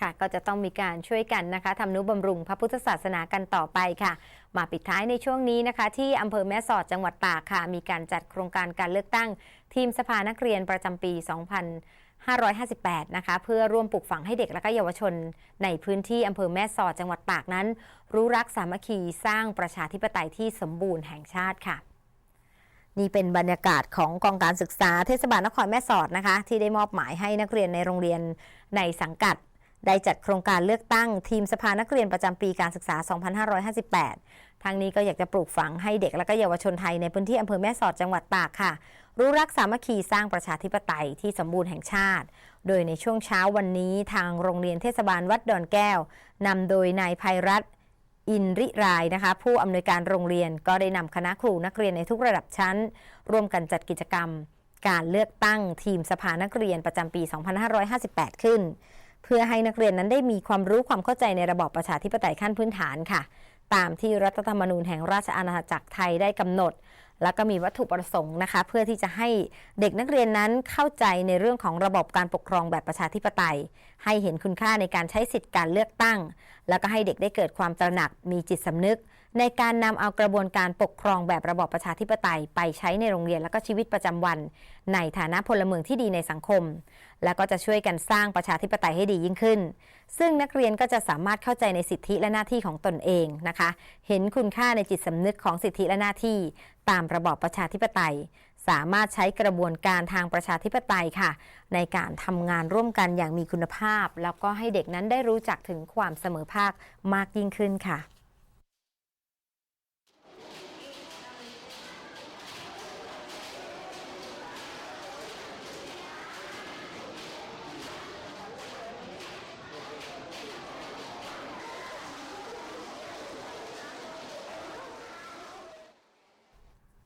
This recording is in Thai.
ค่ะก็จะต้องมีการช่วยกันนะคะทำนุบำรุงพระพุทธศาสนากันต่อไปค่ะ มาปิดท้ายในช่วงนี้นะคะ ที่อำเภอแม่สอดจังหวัดตากค่ะ มีการจัดโครงการการเลือกตั้ง ทีมสภานักเรียนประจำปี 2558 นะคะ เพื่อร่วมปลูกฝังให้เด็กและก็เยาวชน ในพื้นที่อำเภอแม่สอดจังหวัดตากนั้น รู้รักสามัคคีสร้างประชาธิปไตยที่สมบูรณ์แห่งชาติค่ะนี่เป็นบรรยากาศของกองการศึกษาเทศบาลนครแม่สอดนะคะ ที่ได้มอบหมายให้นักเรียนในโรงเรียนในสังกัด ได้จัดโครงการเลือกตั้งทีมสภานักเรียนประจำปีการศึกษา 2558 ทางนี้ก็อยากจะปลูกฝังให้เด็กและก็เยาวชนไทยในพื้นที่อำเภอแม่สอดจังหวัดตากค่ะ รู้รักสามัคคีสร้างประชาธิปไตยที่สมบูรณ์แห่งชาติ โดยในช่วงเช้าวันนี้ทางโรงเรียนเทศบาลวัดดอนแก้วนำโดยนายภัยรัตน์อินริรายนะคะ ผู้อำนวยการโรงเรียนก็ได้นำคณะครูนักเรียนในทุกระดับชั้น ร่วมกันจัดกิจกรรม การเลือกตั้งทีมสภานักเรียนประจำปี 2558 ขึ้น เพื่อให้นักเรียนนั้นได้มีความรู้ความเข้าใจในระบอบประชาธิปไตยขั้นพื้นฐานค่ะ ตามที่รัฐธรรมนูญแห่งราชอาณาจักรไทยได้กำหนด แล้วก็มีวัตถุประสงค์นะคะ เพื่อที่จะให้เด็กนักเรียนนั้นเข้าใจในเรื่องของระบบการปกครองแบบประชาธิปไตยให้เห็นคุณค่าในการใช้สิทธิการเลือกตั้ง แล้วก็ให้เด็กได้เกิดความตระหนักมีจิตสำนึก ในการนำเอากระบวนการปกครองแบบระบอบประชาธิปไตย ไปใช้ในโรงเรียนและก็ชีวิตประจำวัน ในฐานะพลเมืองที่ดีในสังคม และก็จะช่วยกันสร้างประชาธิปไตยให้ดียิ่งขึ้น ซึ่งนักเรียนก็จะสามารถเข้าใจในสิทธิและหน้าที่ของตนเองนะคะ เห็นคุณค่าในจิตสำนึกของสิทธิและหน้าที่ ตามระบอบประชาธิปไตย สามารถใช้กระบวนการทางประชาธิปไตยค่ะ ในการทำงานร่วมกันอย่างมีคุณภาพ แล้วก็ให้เด็กนั้นได้รู้จักถึงความเสมอภาคมากยิ่งขึ้นค่ะ